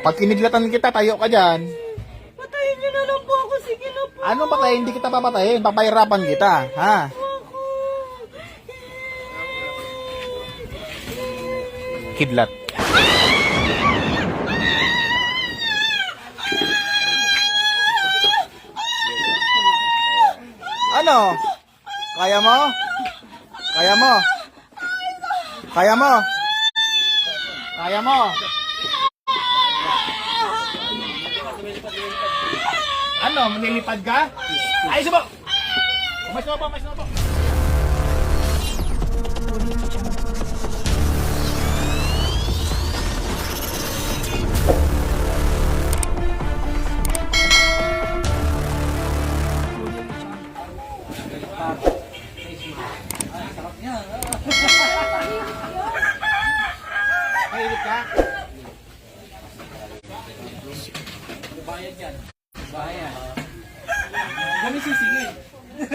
Pag kinidlatan kita, tayo ka dyan. Patayin niyo na lang po ako. Sige na po. Ano patay? Hindi kita papatayin. Papahirapan kita. Ha? Kidlat. Ano? Kaya mo? Kaya mo? Kaya mo? Kaya mo? Ano? Manilipad ka? Ay, subo! Umas na po, umas na po.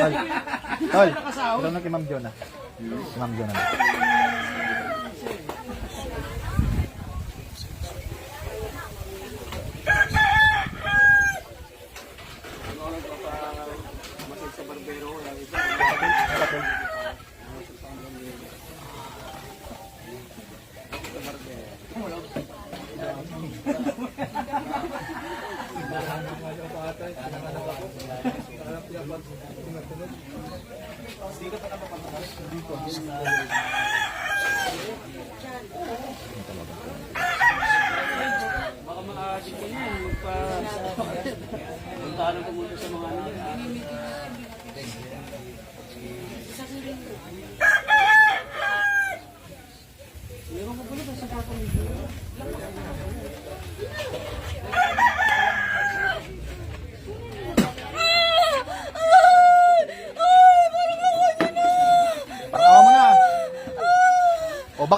Tol. Tol. Alam na kay Ma'am Jonah. Si Ma'am Dito pa na mapapakas. Dito.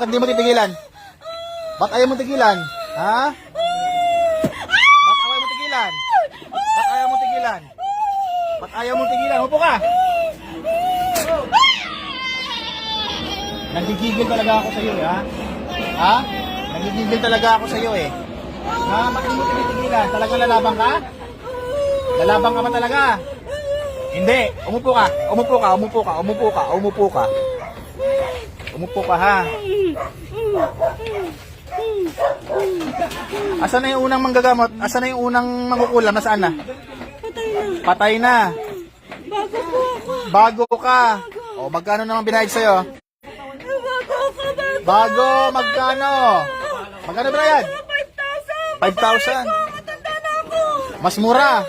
O bakit di mo titigilan? Ba't ayaw mo tigilan? Ha? Ba't ayaw mo tigilan? Ba't ayaw mo tigilan? Ba't ayaw mo tigilan? Upo ka! Nagigigil talaga ako sa iyo, eh, ha? Ha? Nagigigil talaga ako sa iyo, eh. Ha? Bakit mo tinitigilan? Talagang lalaban ka? Lalaban ka ba talaga? Hindi. Umupo ka. Umupo ka. Umupo ka. Umupo ka. Umupo ka. Umupo ka ha. Asan na yung unang manggagamot? Asan na yung unang mangkukulam? Nasaan na? Patay na. Patay na. Bago po ako. Bago ka. O magkano naman binayad sa'yo? Bago ako. Bago. Bago, magkano? Magkano binayad? 5,000. 5,000. Matanda na ako. Mas mura.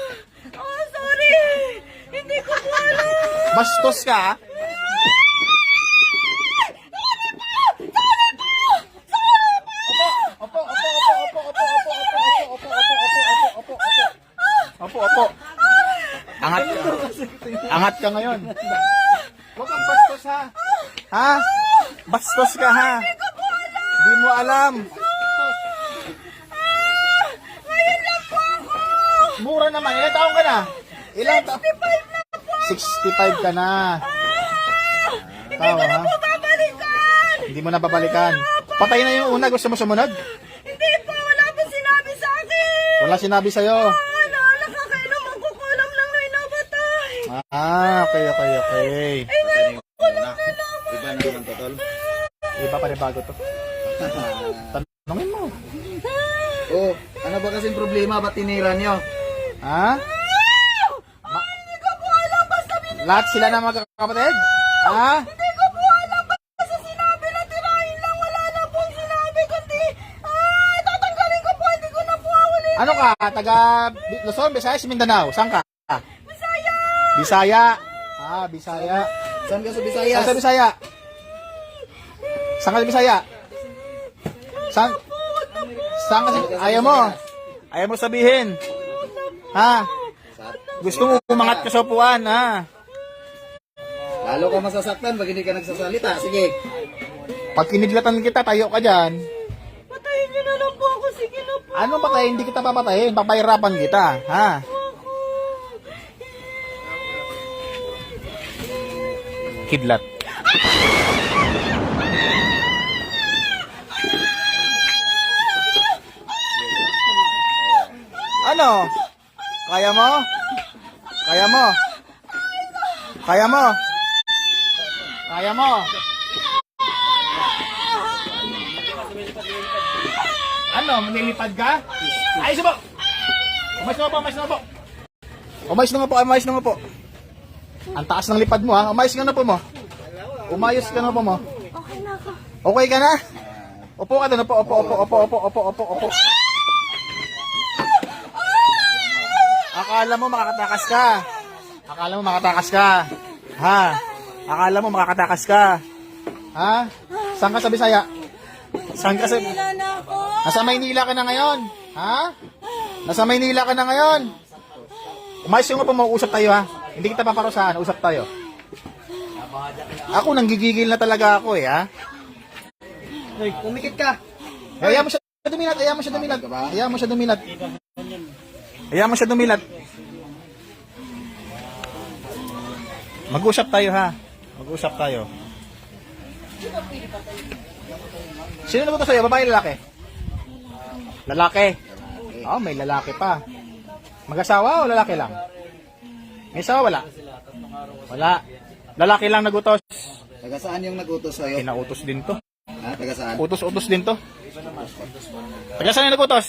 Oh, sorry. Hindi ko po alam. Bastos ka. Opo, opo. Angat ka. Angat ka ngayon. Huwag kang bastos ha. Ha? Bastos ka ha. Hindi mo alam. Mura naman. Ilang taong ka na? Ilang taong? 65 ka na. Tawa ha? Babalikan. Hindi mo na babalikan. Patay na yung una. Gusto mo sumunod? Hindi po. Wala po sinabi sa akin. Wala sinabi sa'yo. Ano, nakakainom ang kukulam lang na inabatay. Ah, okay, okay, okay. Ay, ngayon kukulam na lang. Iba na naman to, tol. Iba pa rin bago to. Tanungin mo. oh, ano ba kasing problema? Ba't tinira nyo? Ha? Ma- Hindi ko po alam. Basta bin... lahat sila na magkakapatid? Ha? Hindi ko po alam. Basta sinabi na tirahin lang. Wala na pong sinabi. Kundi, ah, tatanggalin ko po. Hindi ko na po awalin. Ano ka? Taga Luzon, Visayas, Mindanao? Saan ka? Bisaya. Bisaya. Ah, Bisaya. Saan ka sa Saan Visayas? sa Bisaya? Saan ka sa Bisaya? Saan? Saan ka sa... Ayaw mo. Ayaw mo sabihin. Ha? Gusto mo umangat ka sa upuan, ha? Lalo ka masasaktan pag hindi ka nagsasalita. Sige. Pag kinidlatan kita, tayo ka dyan. Patayin niyo na lang po ako. Sige na po. Ano patay? Hindi kita papatayin. Papahirapan kita, ha? Kidlat. Ano? Kaya mo? Kaya mo? Kaya mo? Kaya mo? Ano? Manilipad ka? Ay, subo! Umayos na nga po, umayos na nga po. Umayos na nga po, umayos na nga po. Ang taas ng lipad mo ha. Umayos ka na po mo. Umayos ka na po mo. Okay na ako. Okay ka na? Opo ka doon. Opo, opo, opo, opo, opo, opo, opo, opo. Akala mo makakatakas ka. Akala mo makatakas ka. Ha? Akala mo makakatakas ka. Ha? Saan ka sa Bisaya? Saan ka sa... Nasa Maynila ka na ngayon. Ha? Nasa Maynila ka na ngayon. Umayos yung po, mag-usap tayo ha. Hindi kita paparusahan, usap tayo. Ako, nanggigigil na talaga ako eh ha. Hoy, kumikit ka. Hayaan mo siya dumilat, hayaan mo siya dumilat. Hayaan mo siya dumilat. Hayaan mo siya dumilat. Mag-usap tayo ha. Mag-usap tayo. Sino na ba sa'yo? Babae lalaki? Lalaki. Oh, may lalaki pa. Mag-asawa o lalaki lang? May asawa wala? Wala. Lalaki lang nagutos. Taga saan yung nagutos sa'yo? Kinautos din to. Ha? Taga saan? Utos-utos din to. Taga saan yung nagutos?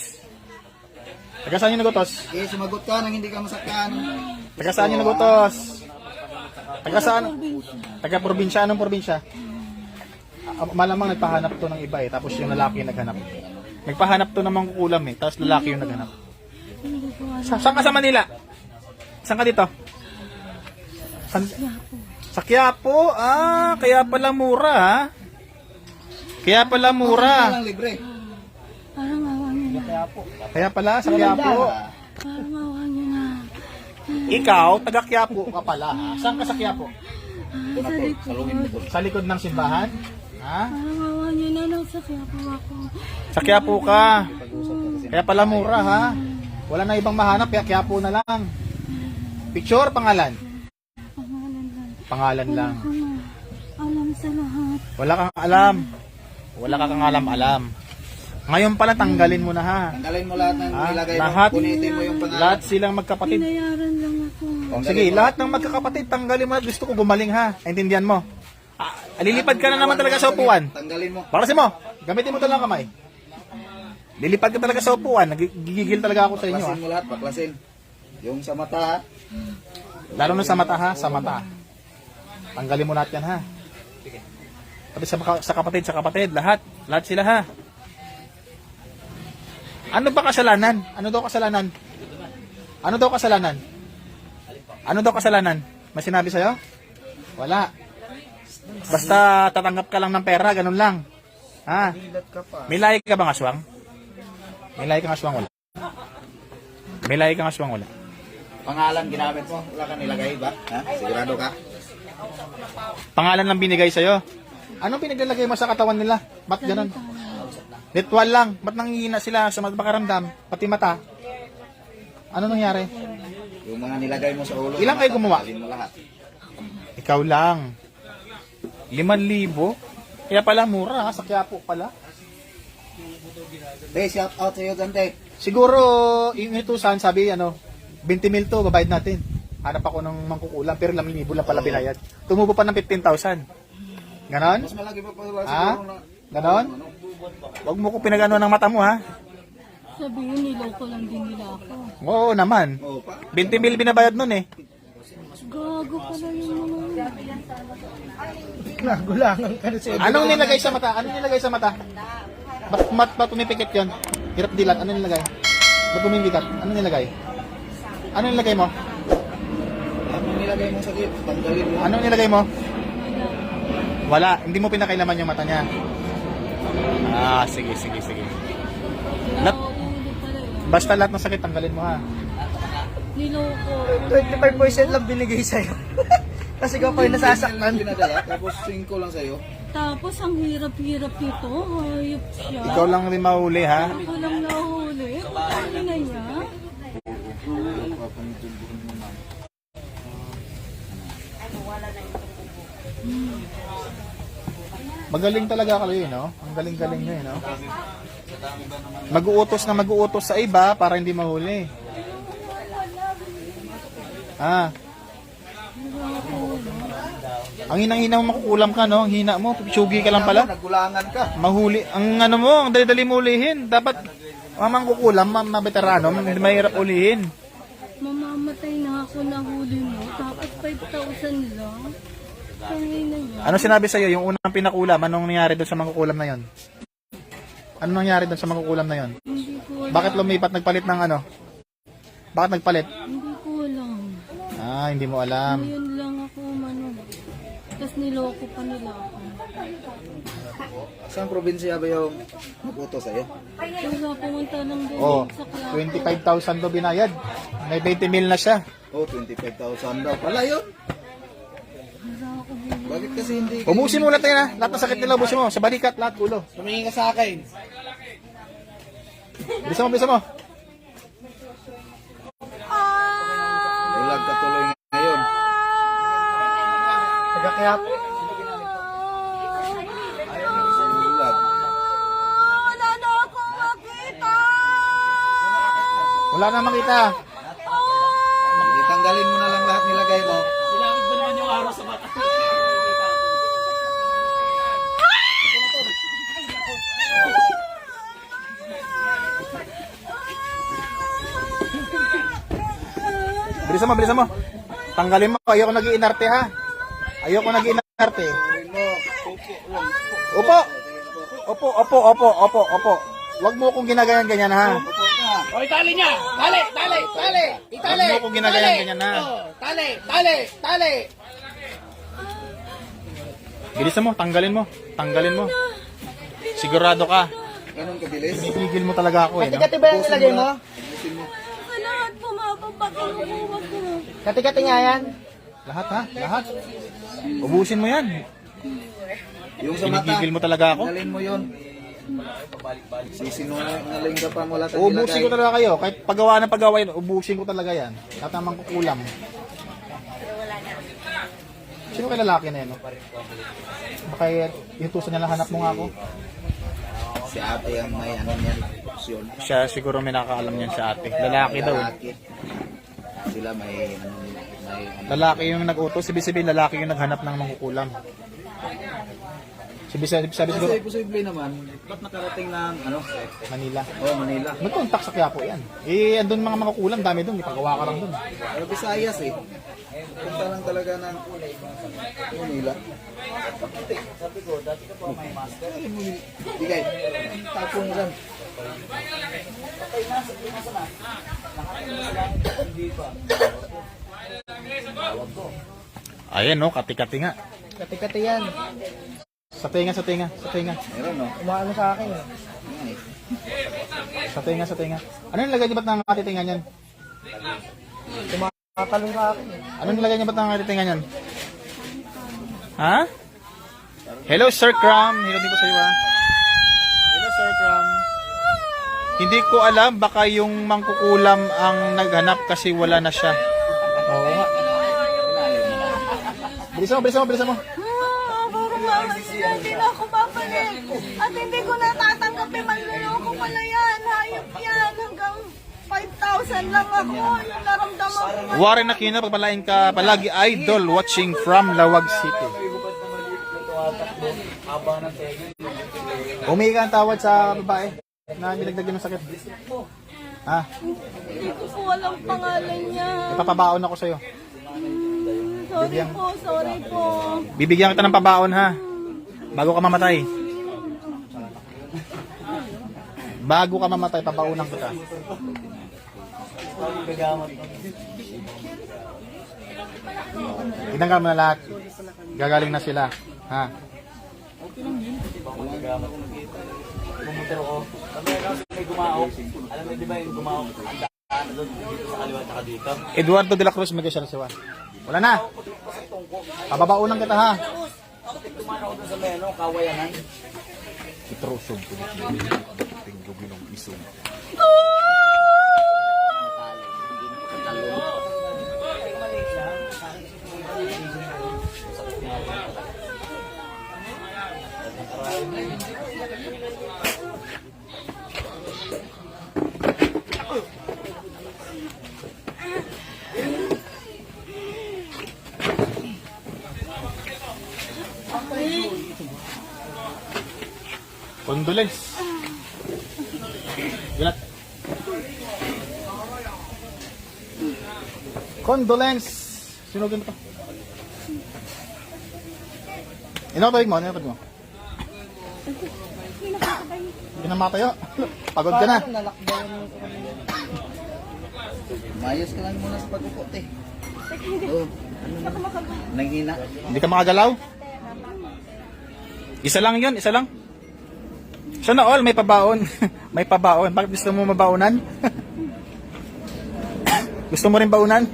Taga saan yung nagutos? Eh, sumagot ka nang hindi ka masaktan. Taga saan yung nagutos? Taga saan? Taga probinsya. Anong probinsya? Ah, malamang nagpahanap to ng iba eh. Tapos yung lalaki yung naghanap. Nagpahanap to ng mangkukulam eh. Tapos lalaki yung naghanap. Sa saan ka sa Manila? Saan ka dito? San, sa Quiapo. Ah, kaya pala mura ha. Kaya pala Mura. libre. Parang awa niyo na. Kaya pala sa Quiapo. Parang awa niyo na. Ikaw, taga Quiapo ka pala ha. Saan ka sa Quiapo? Ay, sa likod. Sa likod ng simbahan? Ha? Parang awa niyo na. Nagsakya po ako. Sa Quiapo ka. Kaya pala mura ha. Wala na ibang mahanap, kaya Quiapo na lang. Picture, pangalan? Pangalan lang. Pangalan lang. Alam sa lahat. Wala kang alam. Wala ka kang alam-alam. Ngayon pala tanggalin mo na ha. Tanggalin mo lahat ng Ah, nilagay mo. lahat? Punitin mo yung pangalan. Lahat silang magkapatid. Pinayaran lang ako. O, sige, lahat ng magkakapatid, tanggalin mo na. Gusto ko gumaling ha. Intindihan mo. Ah, lilipad ka na naman talaga sa upuan. Tanggalin mo. Barasin mo. Gamitin mo talaga kamay. Lilipad ka talaga sa upuan. Nagigigil talaga ako sa inyo. Baklasin Ha? mo lahat, baklasin. Yung sa mata, ha? Lalo na sa mata ha. Sa mata. Tanggalin mo lahat yan ha. Tapos sa, sa kapatid, sa kapatid. Lahat. Lahat sila ha. Ano ba kasalanan? Ano daw kasalanan? Ano daw kasalanan? Ano daw kasalanan? May sinabi sa'yo? Wala. Basta tatanggap ka lang ng pera, ganun lang. Ha? May lahi ka bang aswang? May lahi kang aswang wala? May lahi kang aswang wala? Pangalan ginamit mo. Wala ka nilagay ba? Ha? Sigurado ka? Pangalan lang binigay sa'yo. Anong pinaglalagay mo sa katawan nila? Ba't ganun? Ritual lang. Ba't nangihina sila sa makaramdam? Pati mata? Ano nangyari? Yung mga nilagay mo sa ulo. Ilang kayo gumawa? Mo lahat. Ikaw lang. Liman libo? Kaya pala mura ha, sa Quiapo pala. Hey, shout out sa'yo, Dante. Siguro, yung itusan, sabi ano, 20 mil to, babayad natin. Hanap ako ng mangkukulam, pero libo lang pala binayad. Tumubo pa ng 15,000. Ganon? Mas malaki pa pala Ha? siguro na. Ganon? Huwag mo ko pinagano ng mata mo ha. Sabihin, niloko lang din nila ako. Oo naman. Oo pa. 20 mil binabayad nun eh. Gago pala yung mga Anong nilagay sa mata? Anong nilagay sa mata? Ba't, ba't, ba't pumipikit yun? Hirap dilat. Ano nilagay? Ba't pumipikat? Ano nilagay? Ano nilagay mo? Ano nilagay mo sa git? Tanggalin mo. Anong nilagay mo? Wala. Hindi mo pinakailaman yung mata niya. Ah, sige, sige, sige. Lat, basta lahat ng sakit, tanggalin mo ha. Niloko. 25% lang binigay sa'yo. Kasi ikaw pa yung nasasaktan. Pinadala, tapos 5 lang sa'yo. Tapos ang hirap-hirap nito. Hayop siya. Ikaw lang rin mahuli ha. Ako lang nahuli. Ano na Magaling talaga kayo, no? Ang galing-galing nyo, eh, no? Mag-uutos na mag-uutos sa iba para hindi mahuli. Ah. Ang hinang-hina mo makukulam ka, no? Ang hina mo, sugi ka lang pala. Nagkulangan ka. Mahuli. Ang ano mo, ang dali-dali mo ulihin. Dapat, mamang kukulam, veterano, mahirap ulihin. Mamamatay na ako na huli mo. Tapos 5,000 lang. Tangay na yan. Ano sinabi sa'yo, yung unang pinakulam, anong nangyari doon sa mangkukulam na yon? Ano nangyari doon sa mangkukulam na yon? Hindi ko alam. Bakit lumipat, nagpalit ng ano? Bakit nagpalit? Hindi ko alam. Ah, hindi mo alam. Ngayon lang ako mano. Tapos niloko pa nila ako. Saan probinsya ba yung nabuto sa'yo? Wala pumunta ng doon Oh, sa club. 25,000 daw binayad. May 20 mil na siya. Oh, 25,000 daw. Pala yun. Bakit kasi hindi Ubusin mo lahat yan ha. Lahat ng sakit nila ubusin mo. Sa balikat, lahat ulo. Tumingin ka sa akin. Bilisan mo, bilisan mo. Bulag ka tuloy ngayon. Tagakayap. Bulag. Wala na ako makita! Wala na makita. Tanggalin mo na lang lahat nilagay mo. Ilakit ba naman yung araw sa mata? Bilisan mo, bilisan mo. Tanggalin mo. Ayoko nag-iinarte ha. Ayoko nag-iinarte. Opo. Opo, opo, opo, opo, opo. Huwag mo akong ginagayan-ganyan ha. O, itali niya! Tali! Tali! Tali! Huwag mo akong ginagayan-ganyan ha. Tali! Tali! Tali! Bilisan mo, tanggalin mo. Tanggalin mo. Sigurado ka. Ganun kabilis. Pinipigil mo talaga ako eh. No? Kati-kati ba yung nilagay mo? Lahat bumababa kinukuha ko. Kati-kati nga yan. Lahat ha? Lahat. Ubusin mo yan. Yung sa mata. Pinipigil mo talaga ako. Tanggalin mo yun. Sisinungaling ka pa wala kang Ubusin ko talaga kayo. Kahit paggawa ng paggawa yun, ubusin ko talaga yan. Lahat naman kukulam. Sino kay lalaki na yun? no? Baka yung tusa niya lang hanap mo nga ako. Si ate ang may ano niyan. Opsyon. Siya siguro may nakakaalam niyan sa ate. Lalaki daw. eh. Lalaki. Sila may ano, may ano. Lalaki yung nag-utos. Ibig sabihin, lalaki yung naghanap ng mangkukulam. Sabi, sabi, sabi siguro, Kasi posible naman, ba't nakarating ng ano? Manila. Oh, Manila. May contact sa Quiapo yan. Eh, andun mga mangkukulam, dami dun. Ipagawa ka lang dun. Pero Visayas eh. Punta lang talaga ng Manila. Bigay. Tapon mo lang. Ayan, no? Kati-kati nga. Kati-kati yan. Sa tenga, sa tenga, sa tenga. Meron no? Umaano sa akin eh. Yan eh. Sa tenga, sa tenga. Ano nilagay niyo ba't ng katitingan yan? Tumatalong sa akin eh. Ano nilagay niyo ba't ng katitingan yan? Ha? Hello, Sir Cram. Hello din po sa iyo, ha? Hello, Sir Cram. Hindi ko alam, baka yung mangkukulam ang naghanap kasi wala na siya. Oo nga. Bilisan mo, bilisan mo, bilisan mo. Hindi na ako babalik. At hindi ko natatanggapin, manluloko pala yan. Hayop yan, hanggang 5,000 lang ako. Yung naramdaman ko. Warren Aquino, pagpalain ka palagi idol watching from Lawag City. Ka ang tawad sa babae na nilagdagan ng sakit. Ha? Hindi ko po alam pangalan niya. Ipapabaon ako sa'yo. Hmm, sorry po, sorry po. Bibigyan kita ng pabaon ha. Bago ka mamatay. Bago ka mamatay, pabaunan kita. Tinanggal mo na lahat. Gagaling na sila. Ha? Eduardo de la Cruz, Miguel Siwa. Wala na. Pababaunan kita ha. Kumain ako doon sa meno, kawayanan. Itrosog ko ng pagdating gabi isong. Thank you. Condolence. Gulat. Condolence. Sinugin mo to. Inakatawig mo, inakatawig mo. Hindi na matayo. Pagod ka na. Mayos ka lang muna sa pagkuko, te. Oo. Ako makagawa. Nanghina. Hindi ka makagalaw? Isa lang yun, isa lang. Sana all, may pabaon. may pabaon. Bakit gusto mo mabaonan? gusto mo rin baunan?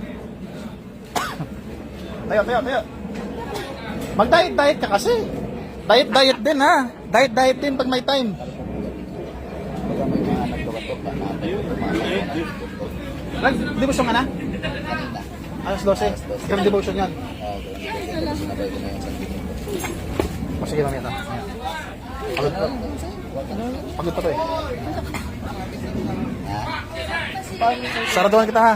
tayo, tayo, tayo. Mag-diet, diet ka kasi. Diet, diet din ha. Diet, diet din pag may time. Nag, devotion ka na? Alas 12. Kaya devotion yan. O sige, mamaya na. Pagod pa. Pagod pa to eh. Saraduhan kita ha.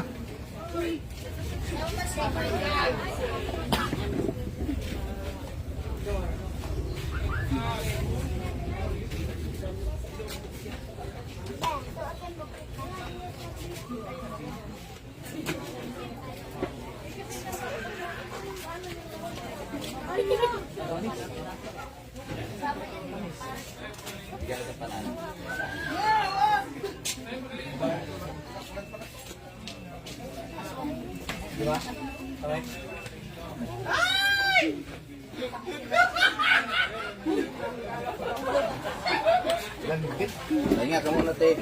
Pahinga ka muna, te.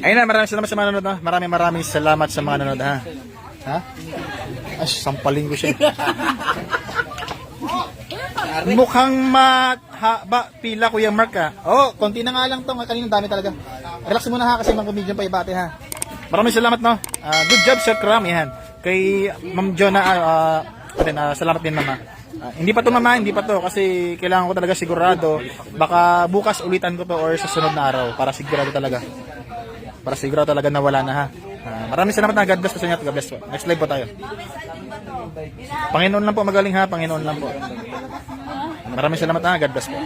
Ayun na, maraming salamat sa mga nanonood. Maraming maraming salamat sa mga nanonood ha. Ha? Ay, sampaling ko siya. Mukhang mahaba pila Kuya Mark ha. Oh, konti na nga lang to. Kanina dami talaga. Relax muna ha kasi mga medium pa ibate ha. Maraming salamat no. Ah, good job Sir Kram yan. Kay Ma'am Jonah, ah, ah, din, ah, salamat din mama. Ah, hindi pa to mama, hindi pa to kasi kailangan ko talaga sigurado. Baka bukas ulitan ko to or sa sunod na araw para sigurado talaga. Para sigurado talaga na wala na ha. Ah, maraming salamat na God bless sa inyo at God bless po. Next live po tayo. Panginoon lang po magaling ha, Panginoon lang po. Maraming salamat ha, God bless po.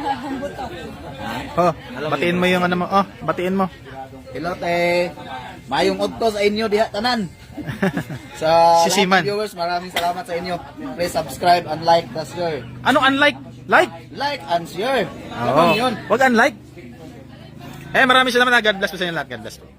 Oh, batiin mo yung ano mo. Oh, batiin mo. Hello, te. Mayong udto sa inyo diha tanan. Sa Sisiman. lahat ng viewers, maraming salamat sa inyo. Please subscribe and like the share. ano unlike? Like? Like and share. Oo. Ganun yun. Wag unlike. Eh, maraming salamat. God bless po sa inyo lahat. God bless po.